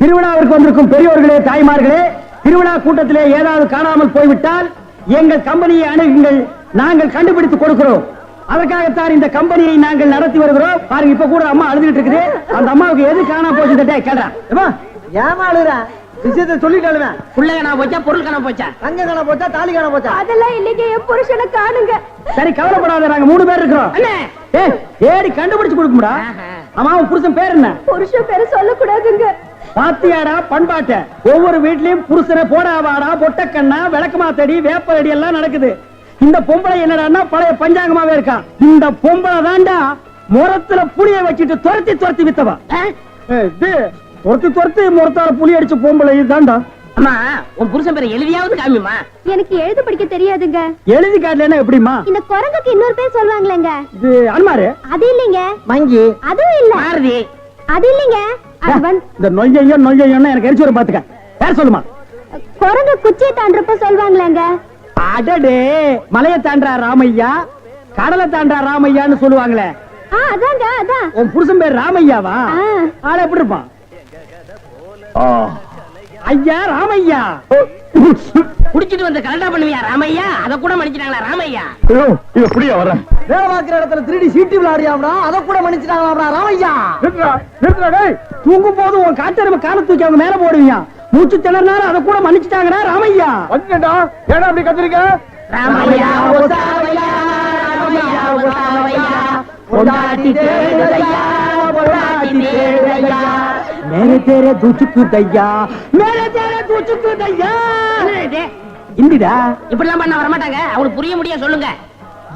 திருவிழாவிற்கு வந்திருக்கும் பெரியோர்களே தாய்மார்களே திருவிழா கூட்டத்திலே ஏதாவது காணாமல் போய்விட்டால் எங்கள் கம்பெனியை அணுகுங்கள் நாங்கள் கண்டுபிடித்து கொடுக்கிறோம். அதற்காகத்தான் இந்த கம்பெனியை நாங்கள் நடத்தி வருகிறோம். பாருங்க இப்ப கூட அம்மா அழுதுகிட்டு இருக்குது. அந்த அம்மாவுக்கு எது காணாம போச்சு கேளுடா. ஏம்மா, ஏமா அழுகுற? விஷயத்தை காணா போச்சா பொருள் காணா போச்சா? தங்க காண போச்சா தாலி காண போச்சா? அதெல்லாம் இல்லைங்க என் புருஷனை காணுங்க. சரி கவலைப்படாத நாங்க மூணு பேர் இருக்கிறோம். ஏடி கண்டுபிடிச்சு கொடுக்கும்டா. அம்மா உன் புருஷன் பேர் என்ன? புருஷன் பேரை சொல்லக்கூடாதுங்க. பாத்தியாடா பண்பாட்ட. ஒவ்வொரு வீட்லயும் புருஷனை போடாவாடா பொட்டக்கண்ணா விளக்கமாத்தடி வேப்படி எல்லாம் நடக்குது. இந்த பொம்பளை என்னடான்னா பழைய பஞ்சாங்கமாவே இருக்கா. இந்த பொம்பளை தாண்டா முரத்துல புளிய வச்சுட்டு துரத்தி துரத்தி வித்தவா. இது, துரத்தி துரத்தி முரத்தால புளி அடிச்ச பொம்பளை இதுதான்டா. அம்மா உன் புருஷன் பேரை எழுதியாவது காமிமா எனக்கு எழுத படிக்க தெரியாதுங்க. எழுதி காட்டலன்னா எப்படிமா இந்த குரங்குக்கு இன்னொரு பேர் சொல்லுவாங்களேங்க இது அன்மாரு? அது இல்லைங்க. மங்கி. அதுவும் இல்ல. மாருதி. அது இல்லைங்க. இந்த நொய்யையோ நொய்யையோன்னு எனக்கு எரிச்சு வரும் பாத்துக்க. பேர் சொல்லுமா? குரங்கு குச்சியை தாண்டறப்ப சொல்லுவாங்களேங்க அடடே மலையை தாண்டா ராமையா? கடலை தாண்டா ராமையான்னு சொல்லுவாங்களே. ஆ அதாங்க அதான். உன் புருஷன் பேர் ராமையாவா. ஆள எப்படி இருப்பான்? ஐயா ராமையா? குடிச்சிட்டு வந்து கலண்டா பண்ணுவியா ராமையா? அத கூட மன்னிச்சிட்டாங்களா ராமையா? எப்படியா வரேன் வேலை பார்க்கிற இடத்துல திருடி சீட்டு விளையாடியாம்டா அதை கூட மன்னிச்சிட்டாங்களாம்டா ராமையா? தூங்கும் போது உன் காட்டெருமை கால தூக்கி அவங்க மேல போடுவீங்க மூச்சு திணறினாலும் அதை கூட மன்னிச்சுட்டாங்கடா ராமையா? வந்துட்டா. ஏடா அப்படி கத்திரிக்க? ராமையா ஒசாவையா ராமையா ஒசாவையா பொண்டாட்டி தேடுதையா பொண்டாட்டி தேடுதையா மேலே தேரே தூச்சுக்கு தையா மேலே தேரே தூச்சுக்கு தையா என்ன இது? இந்திடா. இப்படிலாம் பண்ண வர மாட்டாங்க அவங்களுக்கு புரிய முடிய சொல்லுங்க.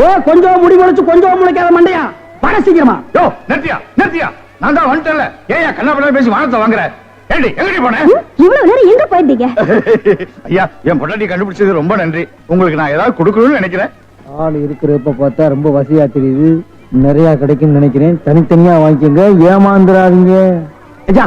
ஓ கொஞ்சம் முடி முளைச்சு கொஞ்சம் முளைக்காத மண்டையா? வர சீக்கிரமா. யோ நிறுத்தியா நிறுத்தியா. நான் தான் வந்துட்டேன்ல. ஏயா கண்ணா பேசி வானத்தை வாங்குற. ஏடி எங்கடி போனேன் இவ்வளவு நேரம் எங்க போயிருந்தீங்க ஐயா என் பொண்டாட்டி கண்டுபிடிச்சது ரொம்ப நன்றி. உங்களுக்கு நான் ஏதாவது கொடுக்கணும்னு நினைக்கிறேன். ஆள் இருக்கிறப்ப பார்த்தா ரொம்ப வசதியா தெரியுது. நிறைய கிடைக்கும் நினைக்கிறேன். தனித்தனியா வாங்கிக்கோங்க. ஏமாந்துடாதீங்க ஐயா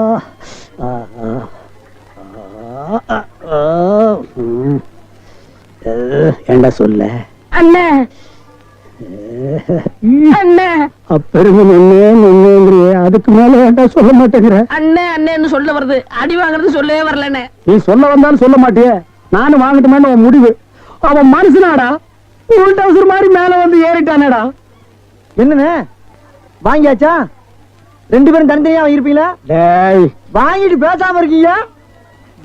ஏண்டா சொல்ல. அண்ணே. அண்ணே. அப்பெருமை நின்னே நின்னேங்கிறியே அதுக்கு மேல சொல்ல மாட்டேங்கிற? அண்ணே அண்ணேன்னு சொல்ல வருது. அடி வாங்குறது சொல்லவே வரலண்ணே. நீ சொல்ல வந்தாலும் சொல்ல மாட்டியே. நானும் வாங்கட்டுமேன்னு உன் முடிவு. அவன் மனுஷனாடா. உள் டவுசர் மாதிரி மேல வந்து ஏறிட்டானேடா. என்னண்ணே? வாங்கியாச்சா? ரெண்டு பேரும் தனித்தனியா இருப்பீங்களா டேய். வாங்கிட்டு பேசாம இருக்கீங்க?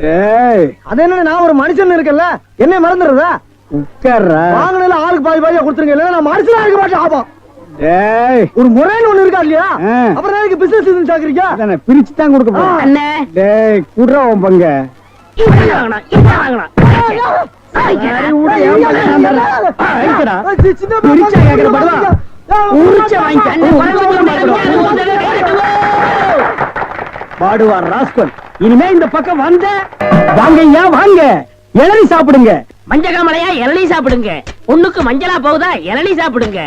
டேய். அது என்ன நான் ஒரு மனுஷன் இருக்கல்ல என்ன மறந்துடுறதா? வாங்கினதுல ஆளுக்கு பாதி பாதியா கொடுத்துருங்க. இல்ல நான் மனுஷனா இருக்க மாட்டேன். ஆபம் ஒரு முறைன்னு ஒண்ணு இருக்கா இல்லையா. அப்புறம் எனக்கு பிசினஸ் இருந்து சாக்குறீங்க? அதானே பிரிச்சு தான் கொடுக்க போறேன். அண்ணே. டேய் குடுறா உன் பங்க. பாடுவார் ராஸ்கல். இனிமே இந்த பக்கம் வந்த. வாங்க ஐயா வாங்க. இளநி சாப்பிடுங்க. மஞ்ச காமலையா இளநீ சாப்பிடுங்க. பொண்ணுக்கு மஞ்சளா போகுதா இளநீ சாப்பிடுங்க.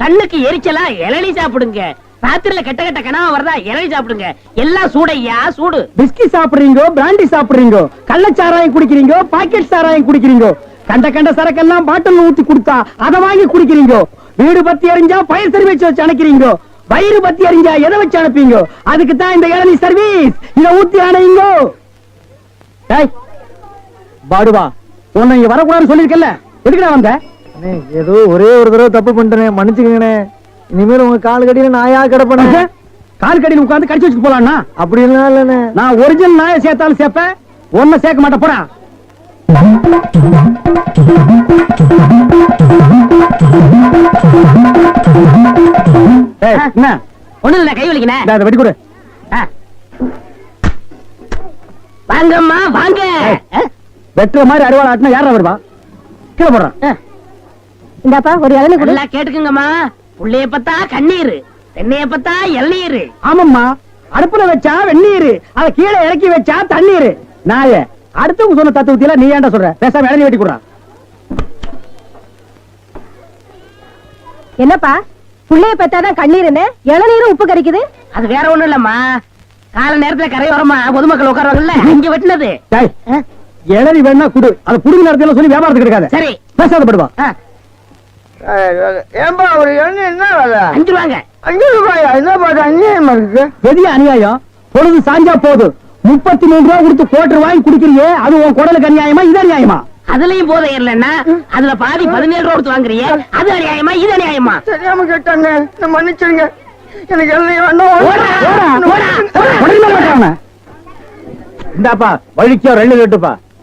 கண்ணுக்கு எரிச்சலா இளநீ சாப்பிடுங்க. ராத்திரில கெட்ட கெட்ட கனவா வருதா இளநீ சாப்பிடுங்க. எல்லாம் சூடையா சூடு. பிஸ்கி சாப்பிடுறீங்க பிராண்டி சாப்பிடுறீங்க கள்ளச்சாராயம் குடிக்கிறீங்க பாக்கெட் சாராயம் குடிக்கிறீங்க கண்ட கண்ட சரக்கெல்லாம் பாட்டில் ஊத்தி கொடுத்தா அதை வாங்கி குடிக்கிறீங்க வீடு பத்தி எரிஞ்சா பயிர் சர்வீஸ் வச்சு அணைக்கிறீங்க வயிறு பத்தி எரிஞ்சா எதை வச்சு அனுப்பீங்க அதுக்கு தான் இந்த இளநீ சர்வீஸ் இத ஊத்தி அணையுங்க. பாடுவா. உன்னை இங்க வரக்கூடாதுன்னு சொல்லிருக்கல எதுக்குடா வந்த? அண்ணே ஏதோ ஒரே ஒரு தடவை தப்பு பண்ணிட்டேனே மன்னிச்சுக்கங்கண்ணே. இனிமேல் உங்க கால் கடியில நாயா கிடப்பண்ணே கால் கடியில் உட்கார்ந்து கடிச்சு வச்சுட்டு போலாம்னா அப்படிலாம் இல்லண்ணே. நான் ஒரிஜினல் நாயை சேர்த்தாலும் சேர்ப்பேன் ஒன்ன சேர்க்க மாட்டேன் ஏய், என்ன? ஒண்ணு இல்ல கை வலிக்கணே இந்தா, இதை வெட்டி கொடு. வாங்கம்மா வாங்க. வெட்டுற மாதிரி அறுவாள் ஆட்டினா யாரா வருவா? கீழே போடுறான். இந்தாப்பா ஒரு இளநீ கொடு. நல்லா கேட்டுக்குங்கம்மா. புள்ளைய பத்தா கண்ணீர் தென்னைய பத்தா இளநீர் ஆமாம்மா. அடுப்புல வச்சா வெந்நீர் அத கீழே இறக்கி வச்சா தண்ணீர். நாய அடுத்தவங்க சொன்ன தத்துவத்தில நீ ஏன்டா சொல்ற? பேசாம இளநீ வெட்டி கொடுறா. என்னப்பா? புள்ளைய பத்தாதான் கண்ணீருன்னு? இளநீரும் உப்பு கறிக்குது அது வேற ஒண்ணும் இல்லம்மா. கால நேரத்துல கரையோரமா பொதுமக்கள் உட்காருவாங்கல்ல இங்க வெட்டினது. இளநீ வேணா குடு. அதை புடுங்க நேரத்துல சொல்லி வியாபாரத்துக்கு இருக்காது சரி. பேசாத படுவா ஏன்பா ஒரு எண்ணெய் என்ன வேலை? அஞ்சு ரூபாங்க. அஞ்சு ரூபாயா? என்ன பாட்டு அநியாயமா இருக்கு? பெரிய அநியாயம். பொழுது சாஞ்சா போதும் முப்பத்தி மூணு ரூபா கொடுத்து கோட்டர் வாங்கி குடிக்கிறியே அது உன் குடலுக்கு அநியாயமா இது அநியாயமா? அதுலயும் போதை ஏறலன்னா அதுல பாதி பதினேழு ரூபா கொடுத்து வாங்குறிய அது அநியாயமா இது அநியாயமா? தெரியாம கேட்டாங்க. மன்னிச்சிருங்க. எனக்கு எண்ணெய் வேண்டாம். இந்தாப்பா வழிக்கோ ரெண்டு கட்டுப்பா.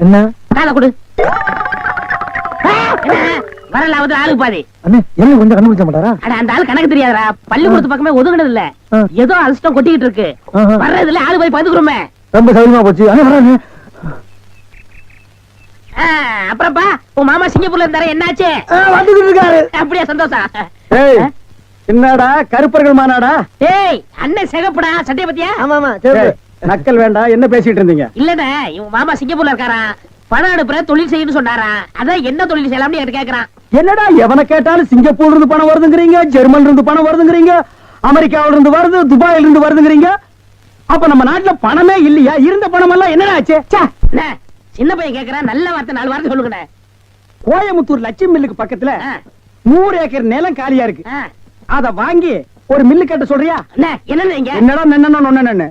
என்ன? காதை கொடு. ஆ, என்ன? வர லாபத்துல ஆளுக்கு பாதி. அண்ணே என்ன கொஞ்சம் கண்டுபிடிச்ச மாட்டாரா? அட அந்த ஆள் கணக்கு தெரியாதடா. பள்ளிக்கூடத்து பக்கமே ஒதுங்கினது இல்ல. ஏதோ அலசிட்டம் கொட்டிக்கிட்டு இருக்கு. வர்றதுல ஆளு போய் பதுக்குறோமே ரொம்ப சௌரியமா போச்சு. அண்ணே வராங்க ஆ, அப்புறம்ப்பா உன் மாமா சிங்கப்பூர்ல இருந்தாரு என்னாச்சு? வந்துட்டு இருக்காரு. அப்படியா சந்தோஷம். ஏய் என்னடா கருப்பர்கள் மாநாடா ஏய் அண்ணன் சிகப்புடா சட்டைய பத்தியா? ஆமா ஆமா சரி நக்கல் வேண்டாம் என்ன பேசிட்டு இருந்தீங்க? இல்லண்ணே இவன் மாமா சிங்கப்பூர்ல இருக்காராம் பணம் அனுப்புற தொழில் செய்யணும்னு சொன்னாரா? அதான் என்ன தொழில் செய்யலாம்னு என்கிட்ட கேக்குறான். என்னடா எவனை கேட்டாலும் சிங்கப்பூர்ல இருந்து பணம் வருதுங்கிறீங்க ஜெர்மன்ல இருந்து பணம் வருதுங்கிறீங்க அமெரிக்காவில இருந்து வருது துபாயில இருந்து வருதுங்கிறீங்க? அப்ப நம்ம நாட்டுல பணமே இல்லையா? இருந்த பணம் எல்லாம் என்னடா ஆச்சு? சின்ன பையன் கேக்குறான் நல்ல வார்த்தை நாலு வார்த்தை சொல்லுங்கண்ணே. கோயமுத்தூர் லட்சுமி மில்லுக்கு பக்கத்துல நூறு ஏக்கர் நிலம் காலியா இருக்கு. அத வாங்கி ஒரு மில்லு கட்ட சொல்றியா? என்னடா நொன்னன்னு?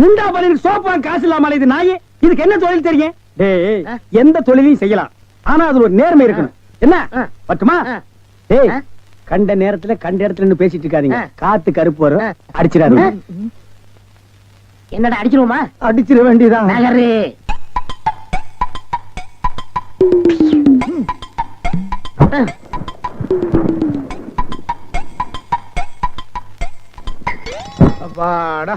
முண்டா பலிக்கு சோப்பா காசு இல்லாம இது நாய். இதுக்கு என்ன தொழில் தெரியும்? டேய். எந்த தொழிலையும் செய்யலாம். ஆனா அதுல ஒரு நேர்மை இருக்கணும். என்ன. பட்டுமா. டேய். கண்ட நேரத்துல கண்ட இடத்துல பேசிட்டு இருக்காதீங்க. காத்து கருப்பு வரும். ஆ. அடிச்சிடாது என்னடா அடிச்சிருவோமா? அடிச்சிட வேண்டியதான் நகரு. அப்பாடா.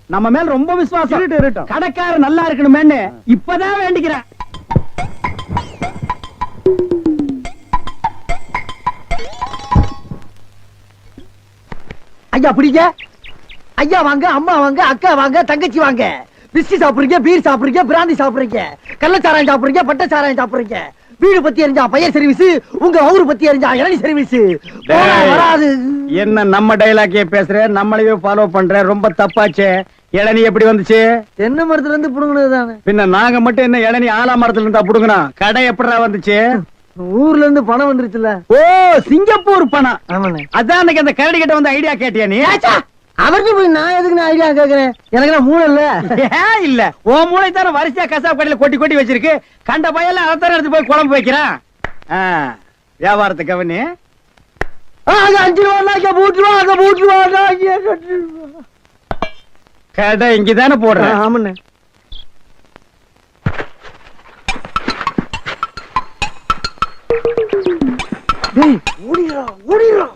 நம்ம மேல ரொம்ப விசுவாசம். கடைக்காரர் நல்லா இருக்கணுமேன்னு இப்பதான் வேண்டிக்கிறேன். ஐயா பிடிங்க. ஐயா வாங்க அம்மா வாங்க அக்கா வாங்க தங்கச்சி வாங்க. பிஸ்கி சாப்பிடுறீங்க பீர் சாப்பிடுறீங்க பிராந்தி சாப்பிடுறீங்க. கள்ளச்சாராயம் சாப்பிடுறீங்க பட்ட சாராயம் சாப்பிடுறீங்க. வீடு பத்தி எரிஞ்சா பையன் சர்வீஸ் உங்க ஊரு பத்தி எரிஞ்சா இளநி சர்வீஸ் வராது. என்ன நம்ம டைலாக்கே பேசுற நம்மளையே ஃபாலோ பண்ற ரொம்ப தப்பாச்சே. இளநீ எப்படி வந்துச்சு? தென்னை மரத்துல இருந்து புடுங்கினது தானே பின்ன நாங்க மட்டும் என்ன இளநீ ஆலா மரத்துல இருந்தா புடுங்கணும் கடை எப்படிடா வந்துச்சு? ஊர்ல இருந்து பணம் வந்துருச்சுல. ஓ சிங்கப்பூர் பணம். அதான் அன்னைக்கு அந்த கரடி கிட்ட வந்து ஐடியா கேட்டியா நீ? அவர்கிட்ட போய் நான் எதுக்கு நான் ஐடியா கேக்குறேன் எனக்கு நான் மூணு இல்ல. ஏன் இல்ல? ஓ மூளை தானே வரிசையா கசாப் கடையில கொட்டி கொட்டி வச்சிருக்கு. கண்ட பையல அதைத்தானே எடுத்து போய் குழம்பு வைக்கிறான். ஆ, வியாபாரத்தை கவனி. ஆ, அங்க அஞ்சு ரூபா அங்க மூட்டு ரூபா அங்க கட்டு ரூபா. கடை இங்கதானே போடுறேன் ஆமாண்ணே. டேய் ஓடிடுறா ஓடிடுறா.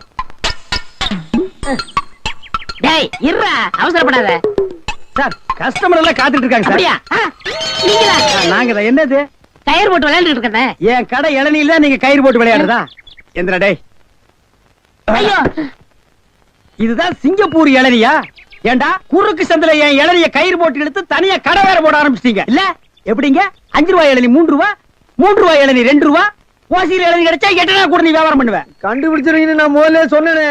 டேய் இருடா அவசரப்படாத. சார் கஸ்டமர் எல்லாம் காத்துட்டு இருக்காங்க சார். அப்படியா? ஆ, நீங்களா? ஆ, நாங்க தான் என்னது? கயிறு போட்டு விளையாண்டுட்டு இருக்கேன் என் கடை இளநில நீங்க கயிறு போட்டு விளையாடுறதா? எந்திரா டேய். ஐயோ. இதுதான் சிங்கப்பூர் இளநியா? ஏண்டா குறுக்கு சந்தில என் இளநிய கயிறு போட்டு எடுத்து தனியா கடை வேற போட ஆரம்பிச்சிட்டீங்க இல்ல எப்படிங்க அஞ்சு ரூபாய் இளநி மூன்று ரூபா மூன்று ரூபாய் இளநி ரெண்டு ரூபா ஓசியில் இளநி கிடைச்சா எட்டனா கூட நீ வியாபாரம் பண்ணுவேன் கண்டுபிடிச்சிருக்கீங்கன்னு நான் முதல்ல சொன்னேனே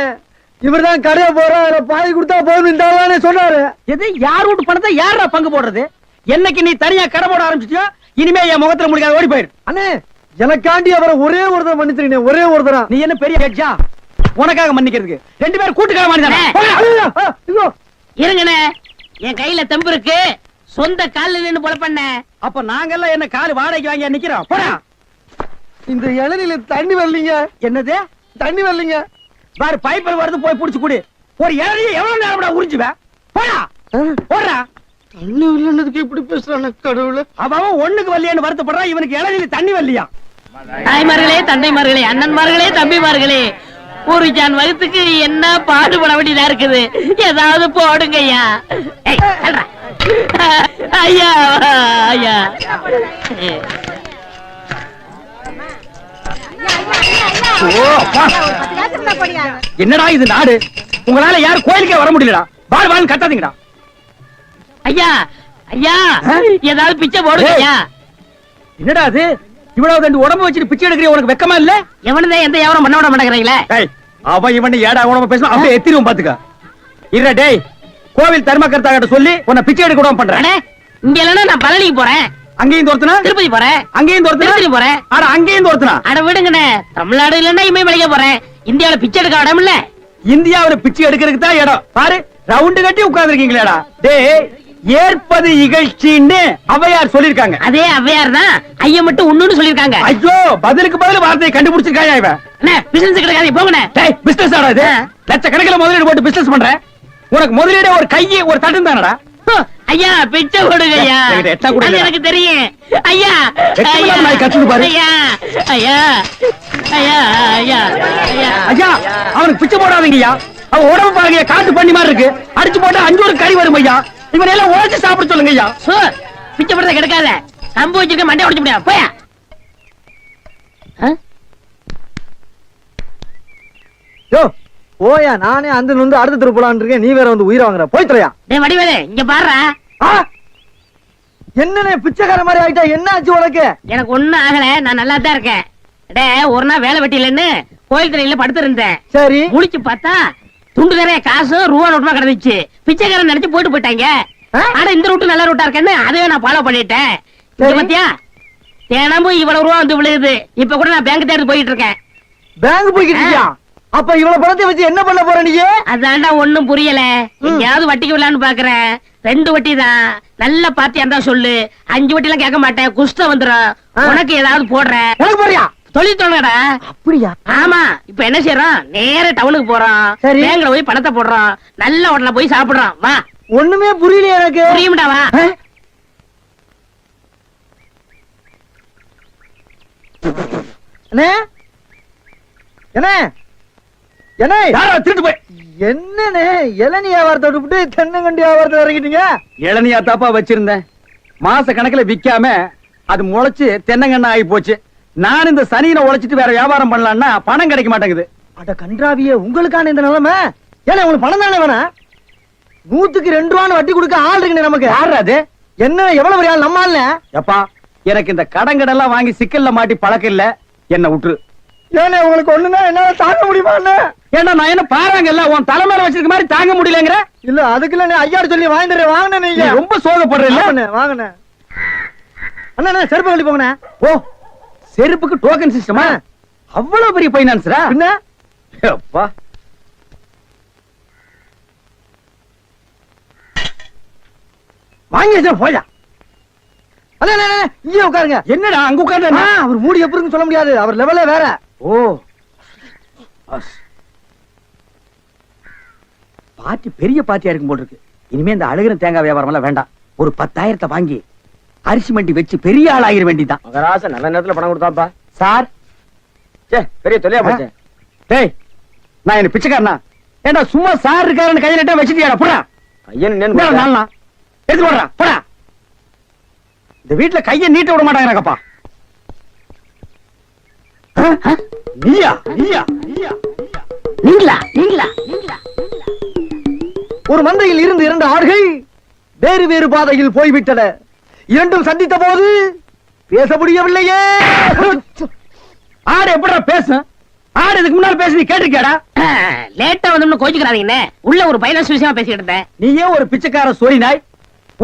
இவர்தான் கடையை போறோம் அதுல பாதி கொடுத்தா போதும் இந்த சொன்னாரு எது யார் வீட்டு பணத்தை யாரா பங்கு போடுறது என்னைக்கு நீ தனியா கடை போட ஆரம்பிச்சிட்டியோ இனிமே என் முகத்துல முடிக்காத ஓடி போயிரு அண்ணே எனக்காண்டி அவரை ஒரே ஒருத்தர் மன்னிச்சிருக்கீங்க ஒரே ஒருத்தரா நீ என்ன பெரிய ஹெட்ஜா உனக்காக மன்னிக்கிறதுக்கு ரெண்டு பேரும் கூட்டுக்கிற மாதிரி ஐயோ இருங்கண்ணே. என் கையில தெம்பு இருக்கு. சொந்த கால்ல நின்னு பொல பண்ண. அப்ப நாங்கெல்லாம் என்ன காலு வாடகைக்கு வாங்கி நிக்கிறோம்? போடா. இந்த இளநில தண்ணி வரலீங்க. என்னது? தண்ணி வரலீங்க. பாரு பைப்பில் வருது போய் புடிச்சு குடி. ஒரு இளநிய எவ்வளவு நேரம் உறிஞ்சுவேன் போடா. போடுறா. தண்ணி வரலன்னதுக்கு இப்படி பேசுறான கடவுள. அவன் அவன் ஒண்ணுக்கு வரலையான்னு வருத்தப்படுறான் இவனுக்கு இளநில தண்ணி வரலையா? தாய்மார்களே தந்தைமார்களே அண்ணன்மார்களே தம்பிமார்களே ஒரு ஜான் வகுத்துக்கு என்ன பாடுபட வேண்டியதா இருக்குது? ஏதாவது போடுங்க ஐயா. ஐயா. ஐயா. என்னடா இது நாடு? உங்களால யாரும் கோயிலுக்கே வர முடியலடா. வாழ் வாழ் கத்தாதீங்கடா. ஐயா ஐயா? ஏதாவது பிச்சை போடுங்க என்னடா அது? இவ்வளவு ரெண்டு உடம்பு வச்சுட்டு பிச்சை எடுக்கிற உனக்கு வெக்கமா இல்ல? எவனதான் எந்த வியாபாரம் பண்ண விட மாட்டேங்கிறீங்களே அவன் இவன் ஏடா உடம்பு பேசணும் அப்படியே எத்திரும் பாத்துக்க. இருடா டேய் கோவில் தர்மகர்த்தா கிட்ட சொல்லி உன்னை பிச்சை எடுக்க விடாம பண்றேன். இங்க இல்லைன்னா நான் பழனிக்கு போறேன். அங்கேயும் துரத்துனா திருப்பதி போறேன். அங்கேயும் துரத்துனா திருப்பதி போறேன். ஆட அங்கேயும் துரத்துனா அட விடுங்கண்ணே தமிழ்நாடு இல்லைன்னா இமயமலைக்கு போறேன். இந்தியாவுல பிச்சை எடுக்க இடம் இல்ல. இந்தியாவுல பிச்சை எடுக்கிறதுக்கு தான் இடம். பாரு ரவுண்டு கட்டி உட்கார்ந்துருக்கீங்களேடா. டேய் ஏற்பது இகழ்ச்சின்னு அவையார் சொல்லிருக்காங்க அதே அவ்வையார் தான் ஐயா மட்டும் ஒண்ணுன்னு சொல்லிருக்காங்க ஐயோ பதிலுக்கு பதில் வார்த்தையை கண்டுபிடிச்சிருக்காயா இவன்? பிசினஸ் கிடைக்காது போங்கண்ணே. டேய் பிசினஸ் ஆடா இது. ஆ. லட்சக்கணக்கில் முதலீடு போட்டு பிசினஸ் பண்ற. உனக்கு முதலீடு ஒரு கையை ஒரு தட்டும் தானடா? ஐயா பிச்சை போடுங்க ஐயா. எனக்கு தெரியும். ஐயா ஐயா பாரு. ஐயா ஐயா ஐயா ஐயா ஐயா. ஐயா அவனுக்கு பிச்சை போடாதீங்கய்யா அவன் உடம்பு பாருங்க காட்டு பண்ணி மாதிரி இருக்கு. அடிச்சு போட்டா அஞ்சு ஒரு கறி வரும் ஐயா. இவன் எல்லாம் உழைச்சு சாப்பிட சொல்லுங்க ஐயா சோ பிச்சை கிடைக்காத. கம்பு வச்சிருக்க மண்டை உடைச்சு முடியாது போயா? யோ போயா. நானே அந்த வந்து அடுத்த தெரு போலான்னு இருக்கேன். நீ வேற வந்து உயிரை வாங்குற. போய் தொலையா. டேய் வடிவேலு இங்க பாருடா. ஆ! என்னண்ணே பிச்சைக்கார மாதிரி ஆயிட்டா? என்ன ஆச்சு உனக்கு? எனக்கு ஒண்ணும் ஆகல. நான் நல்லா தான் இருக்கேன். டே ஒரு நாள் வேலை வெட்டி இல்லைன்னு கோயில் திரையில படுத்திருந்தேன். சரி. முழிச்சு பார்த்தா துண்டு நிறைய காசு ரூபா நோட்டுமா கிடந்துச்சு. பிச்சைக்காரன் நினைச்சு போயிட்டு போயிட்டாங்க? ஆனா இந்த ரூட்டு நல்ல ரூட்டா இருக்கேன்னு அதையே நான் ஃபாலோ பண்ணிட்டேன். பாத்தியா? தினமும் இவ்வளவு ரூபா வந்து விழுகுது. இப்ப கூட நான் பேங்க் தேடி போயிட்டு இருக்கேன். பேங்க் போய்கிட்டு இருக்கியா? அப்ப இவ்வளவு பணத்தை வச்சு என்ன பண்ண போற நீ? அதான்டா ஒண்ணும் புரியல. எங்கேயாவது வட்டிக்கு விடலான்னு பாக்குறேன். ரெண்டு வட்டி தான். நல்ல பார்ட்டியா இருந்தா சொல்லு. அஞ்சு வட்டி எல்லாம் கேட்க மாட்டேன். குஷ்டம் வந்துரும். ஆ. உனக்கு ஏதாவது போடுறேன். போறியா தொழில் தொடங்கடா அப்படியா? ஆமா இப்ப என்ன செய்யறோம் நேர டவுனுக்கு போறோம் சரி. பேங்க்ல போய் பணத்தை போடுறோம் நல்ல ஹோட்டல்ல போய் சாப்பிடுறோம் வா. ஒண்ணுமே புரியலையே எனக்கு. புரியும்டா வா. என்ன என்ன யாரா? திருட்டு போய். என்னண்ணே? இளநீ வியாபாரத்தை விட்டு தென்னங்கண்டி வியாபாரத்தை இறங்கிட்டீங்க? இளநியா தாப்பா வச்சிருந்தேன். மாச கணக்குல விக்காம அது முளைச்சு தென்னங்கண்ணா ஆகி போச்சு. நான் இந்த சனியில உழைச்சிட்டு வேற வியாபாரம் பண்ணலாம்னா பணம் கிடைக்க மாட்டேங்குது. அட கன்றாவியே உங்களுக்கான இந்த நிலைமை? ஏன்னா உங்களுக்கு பணம் தானே வேணாம் நூத்துக்கு ரெண்டு ரூபான்னு வட்டி கொடுக்க ஆள் இருக்குண்ணே நமக்கு. யாரு அது? என்ன எவ்வளவு பெரிய ஆள் நம்ம ஆள்ல எப்பா எனக்கு இந்த கடன் கடன்லாம் வாங்கி சிக்கல்ல மாட்டி பழக்கம் இல்ல. என்ன விட்டுரு ஏன்னா உங்களுக்கு ஒண்ணுன்னா என்னால தாங்க முடியுமா ஏன்னா நான் என்ன பாருங்கல்ல உன் தலைமையில வச்சிருக்க மாதிரி தாங்க முடியலங்கிற? இல்ல அதுக்கு இல்ல ஐயாடு சொல்லி வாங்கிட்டு வாங்கினே நீ நீங்க. ரொம்ப சோகப்படுற இல்ல? வாங்கண்ணே வாங்கண்ணே அண்ணா செருப்பு கழட்டி போங்கண்ணே. ஓ செருப்புக்கு டோக்கன் சிஸ்டமா அவ்வளவு பெரிய பைனான்ஸ்ரா பின்ன? அப்பா. வாங்கி போயா இங்கே உட்காருங்க. என்னடா அங்க உட்கார்ந்து ஆ, அவர் மூடி எப்படி சொல்ல முடியாது. அவர் லெவலே வேற. ஓ. அஸ். பார்ட்டி பெரிய பார்ட்டியா இருக்கும் போல் இருக்கு. இனிமே இந்த அழுகிற தேங்காய் வியாபாரம் எல்லாம் வேண்டாம். ஒரு பத்தாயிரத்தை வாங்கி அரிசி மண்டி வச்சு பெரிய ஆள் ஆகிற வேண்டிதான் மகராச நல்ல நேரத்துல பணம் கொடுத்தாப்பா. சார். சே பெரிய தொலையா போச்சு. டேய் நான் என்ன பிச்சைக்காரனா? ஏண்டா சும்மா சார் இருக்காருன்னு கையில நட்டா வச்சுட்டியாடா? போடா. ஐயன் இந்தா நின்னு நாலனா. எடுத்து போடுறா போடா. இந்த வீட்டுல கைய நீட்ட விட மாட்டாங்கப்பா நீயா நீயா நீயா. நீங்களா நீங்களா நீங்களா. ஒரு மந்தையில் இருந்து இரண்டு ஆடுகள் வேறு வேறு பாதையில் போய்விட்டன. இரண்டும் சந்தித்த போது பேச முடியவில்லையே. ஆடு எப்படிடா பேசும்? ஆடு இதுக்கு முன்னால பேசி நீ கேட்டிருக்கியாடா? லேட்டா வந்தோம்னு கோச்சுக்கிறாதீங்கண்ணே. உள்ள ஒரு பைனான்ஸ் விஷயமா பேசிக்கிட்டு இருந்தேன். நீயே ஒரு பிச்சைக்கார சொறி நாய்?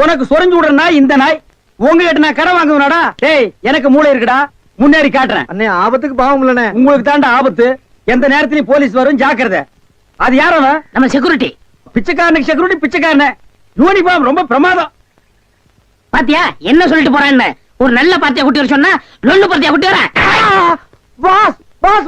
உனக்கு சொரிஞ்சு விடுற நாய் இந்த நாய். உங்ககிட்ட நான் கடன் வாங்குவனாடா? டேய் எனக்கு மூளை இருக்குடா. முன்னேறி காட்டுறேன். அண்ணே ஆபத்துக்கு பாவம் இல்லனே உங்களுக்கு தாண்டா ஆபத்து. எந்த நேரத்திலயும் போலீஸ் வரும் ஜாக்கிரதை. அது யார் அவன்? நம்ம செக்யூரிட்டி பிச்சைக்காரனுக்கு செக்யூரிட்டி பிச்சைக்காரன. யூனிஃபார்ம் ரொம்ப பிரமாதம். பாத்தியா? என்ன சொல்லிட்டு போறான்னு? ஒரு நல்ல பார்ட்டியா குட்டி வர சொன்னா லொல்லு பார்ட்டியா குட்டி வரேன் பாஸ் பாஸ்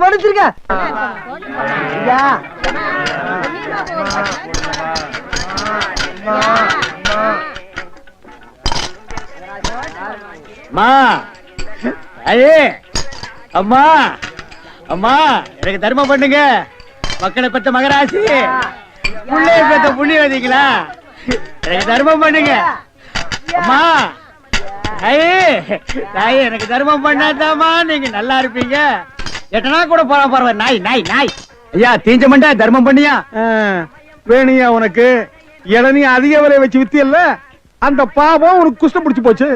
அம்மா ஐயே. அம்மா. அம்மா. எனக்கு தர்மம் பண்ணுங்க. மக்களை பெற்ற மகராசி. புள்ளைய பெற்ற புண்ணியவதிங்களா எனக்கு தர்மம் பண்ணுங்க. அம்மா. தாயே எனக்கு தர்மம் பண்ணாதாம்மா. நீங்க நல்லா இருப்பீங்க. எட்டனா கூட போற போற நாய் நாய் நாய். ஐயா தீஞ்ச மண்டா தர்மம் பண்ணியா? வேணியா உனக்கு. இளநீ அதிக விலை வச்சு வித்தியல்ல அந்த பாவம் உனக்கு குஷ்டம் பிடிச்சு போச்சு.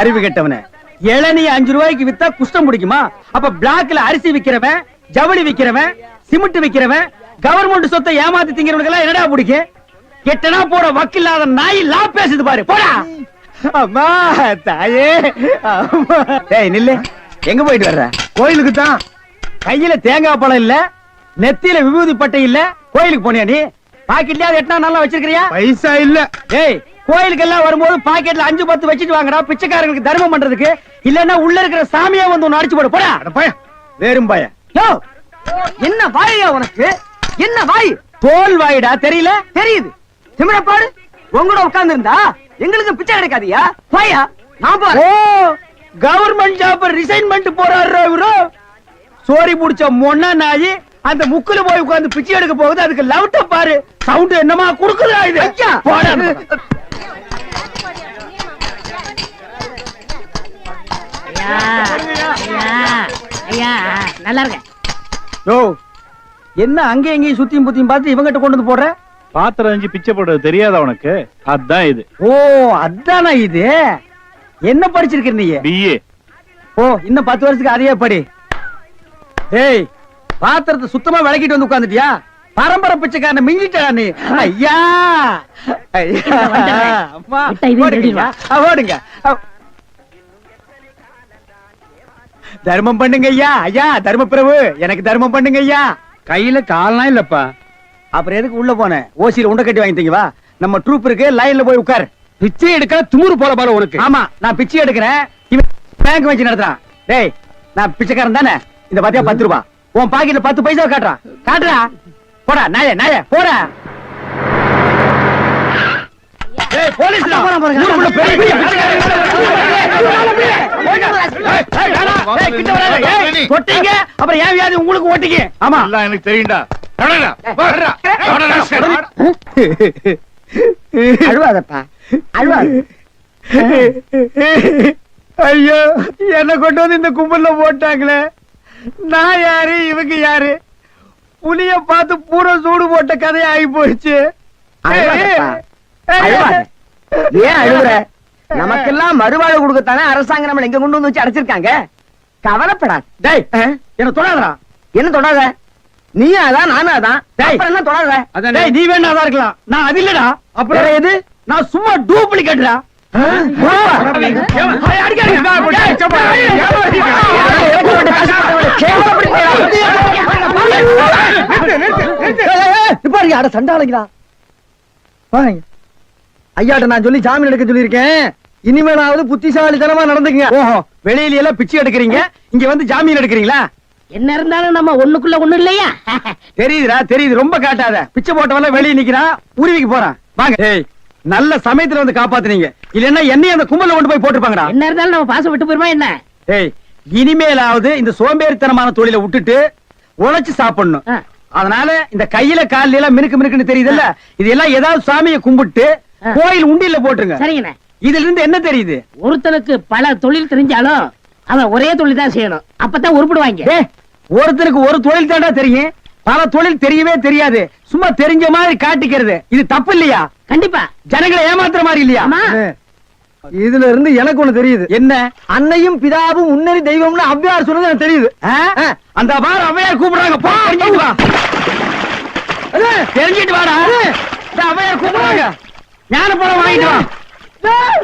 அறிவு கெட்டவனே. இளநீ அஞ்சு ரூபாய்க்கு வித்தா குஷ்டம் பிடிக்குமா? அப்ப பிளாக்ல அரிசி விக்கிறவன் ஜவுளி விக்கிறவன் சிமெண்ட் விக்கிறவன் கவர்மெண்ட் சொத்தை ஏமாத்தி திங்கிறவனுக்கு எல்லாம் என்னடா பிடிக்கும்? எட்டனா போட வக்கில்லாத நாய் லா பேசுது பாரு. போடா. அம்மா தாயே. டேய் நில்லு. எங்க போயிட்டு வர்ற? கோயிலுக்கு தான். கையில தேங்காய் பழம் இல்ல நெத்தியில விபூதி பட்டை இல்ல கோயிலுக்கு போனியா நீ? பாக்கெட்லயா எட்டனா நல்லா வச்சிருக்கிறியா? பைசா இல்ல. ஏய் கோயிலுக்கு எல்லாம் வரும்போது பாக்கெட்ல அஞ்சு பத்து வச்சுட்டு வாங்கடா பிச்சைக்காரங்களுக்கு தர்மம் பண்றதுக்கு. இல்லன்னா உள்ள இருக்கிற சாமியா வந்து ஒன்னு அடிச்சு போடு. போடா. பையன் வேறும் பய யோ என்ன வாயா உனக்கு? என்ன வாய்? தோல் வாயிடா தெரியல? தெரியுது. திமிரப்பாடு உங்களோட உட்கார்ந்து இருந்தா எங்களுக்கு பிச்சை கிடைக்காதியா வாயா நான் ஓ பாரு கவர்மெண்ட் ஜாப் ரிசைன் பண்ணிட்டு போறாரு இவரு. சோரி புடிச்ச மொன்ன நாயி அந்த முக்குல போய் உட்கார்ந்து பிச்சை எடுக்க போகுது. அதுக்கு லவுட்ட பாரு. சவுண்ட் என்னமா குடுக்குதா இது! போடா. நல்லா இருக்க என்ன அங்க எங்கேயும் சுத்தியும் புத்தியும் பார்த்து இவங்கிட்ட கொண்டு வந்து போடுற? பாத்திரம் அஞ்சு பிச்சை போடுறது தெரியாதா உனக்கு? அதான் இது. ஓ அதானா இது? என்ன படிச்சிருக்க நீ? பிஏ ஓ இன்னும் பத்து வருஷத்துக்கு அதையே படி. ஏய் பாத்திரத்தை சுத்தமா விளக்கிட்டு வந்து உட்கார்ந்துட்டியா? பரம்பரை பிச்சைக்காரன் மிஞ்சிட்டா நீ. ஐயா. ஓடுங்க. தர்மம் பண்ணுங்க ஐயா. ஐயா தர்ம பிரபு எனக்கு தர்மம் பண்ணுங்க ஐயா. கையில கால்லாம் இல்லப்பா. அப்புறம் எதுக்கு உள்ள போனேன் ஓசியில உண்டை கட்டி வாங்கிட்டீங்க வா நம்ம ட்ரூப் இருக்கு லைன்ல போய் உட்கார் பிச்சை எடுக்க துமுறு போல பாரு உனக்கு ஆமா நான் பிச்சை எடுக்கிறேன் இவன் பேங்க் வச்சு நடத்துறான் டேய் நான் பிச்சைக்காரன் தானே இந்த பாத்தியா பத்து ரூபா உன் பாக்கெட்ல பத்து பைசா காட்டுறான் காட்டுறா போடா நாய நாய போடா ஏய் போலீஸ்டா ஊருக்குள்ள பெரிய பெரிய பிச்சைக்காரங்க தொட்டீங்க அப்புறம் ஏன் வியாதி உங்களுக்கு ஓட்டிங்க ஆமா எனக்கு தெரியும்டா அழுவாதப்பா. அழுவாத. ஐயோ என்ன கொண்டு வந்து இந்த கும்பல்ல போட்டாங்களே. நான் யாரு? இவங்க யாரு? புலிய பார்த்து பூரா சூடு போட்ட கதையா ஆகி போயிடுச்சு. ஏன் அழுகுற நமக்கெல்லாம் மறுவாழ்வு கொடுக்கத்தானே அரசாங்கம் நம்மள எங்க கொண்டு வந்து வச்சு அடைச்சிருக்காங்க? கவலைப்படாத. என்ன தொடாதடா. என்ன தொடாத? நீயும் அதான் நானும் அதான். அப்புறம் என்ன தொடாத அதானே. டேய் நீ வேணா தான் இருக்கலாம் நான் அது இல்லடா அப்புறம் எது? நான் சும்மா அட சண்டாளங்களா ஐயாட்ட நான் சொல்லி ஜாமீன் எடுக்க சொல்லியிருக்கேன் இனிமேலாவது புத்திசாலித்தனமா நடந்துக்குங்க ஓஹோ வெளியில எல்லாம் பிச்சை எடுக்கிறீங்க இங்க வந்து ஜாமீன் எடுக்கிறீங்களா என்ன இருந்தாலும் நம்ம ஒண்ணுக்குள்ள ஒண்ணு இல்லையா? தெரியுதுடா தெரியுது. ரொம்ப காட்டாத. பிச்சை போட்டவன வெளியே நிக்கிறான் உருவிக்கு போறான் வாங்க. நல்ல சமயத்துல வந்து காப்பாத்துனீங்க. இல்லன்னா என்னையும் அந்த கும்பல்ல கொண்டு போய் போட்டுருப்பாங்கடா. என்ன இருந்தாலும் நம்ம பாசம் விட்டு போயிருமா என்ன? ஏய் இனிமேலாவது இந்த சோம்பேறித்தனமான தொழிலை விட்டுட்டு உழைச்சு சாப்பிடணும். அதனால இந்த கையில கால்ல எல்லாம் மினுக்கு மினுக்குன்னு தெரியுதுல்ல? இது எல்லாம் ஏதாவது சாமியை கும்பிட்டு. கோயில் உண்டியல்ல போட்டுருங்க. சரிங்கண்ணே. இதுல இருந்து என்ன தெரியுது? ஒருத்தனுக்கு பல தொழில் தெரிஞ்சாலும் அவன் ஒரே தொழில் தான் செய்யணும். அப்பதான் உருப்பிடுவாங்க. டேய், ஒருத்தருக்கு ஒரு தொழில் தாண்டா தெரியும். பல தொழில் தெரியவே தெரியாது. சும்மா தெரிஞ்ச மாதிரி காட்டிக்கிறது. இது தப்பு இல்லையா? கண்டிப்பா. ஜனங்களை ஏமாத்துற மாதிரி இல்லையா? ஆமா இதுல இருந்து எனக்கு ஒண்ணு தெரியுது. என்ன? அன்னையும் பிதாவும் முன்னறி தெய்வம்னு அவ்வையார் சொன்னது எனக்கு தெரியுது. அந்த பார் அவையார் கூப்பிடுறாங்க. போ தெரிஞ்சிட்டு வாடா. அவையார் கூப்பிடுறாங்க. ஞான பழம் வாங்கிட்டு வா.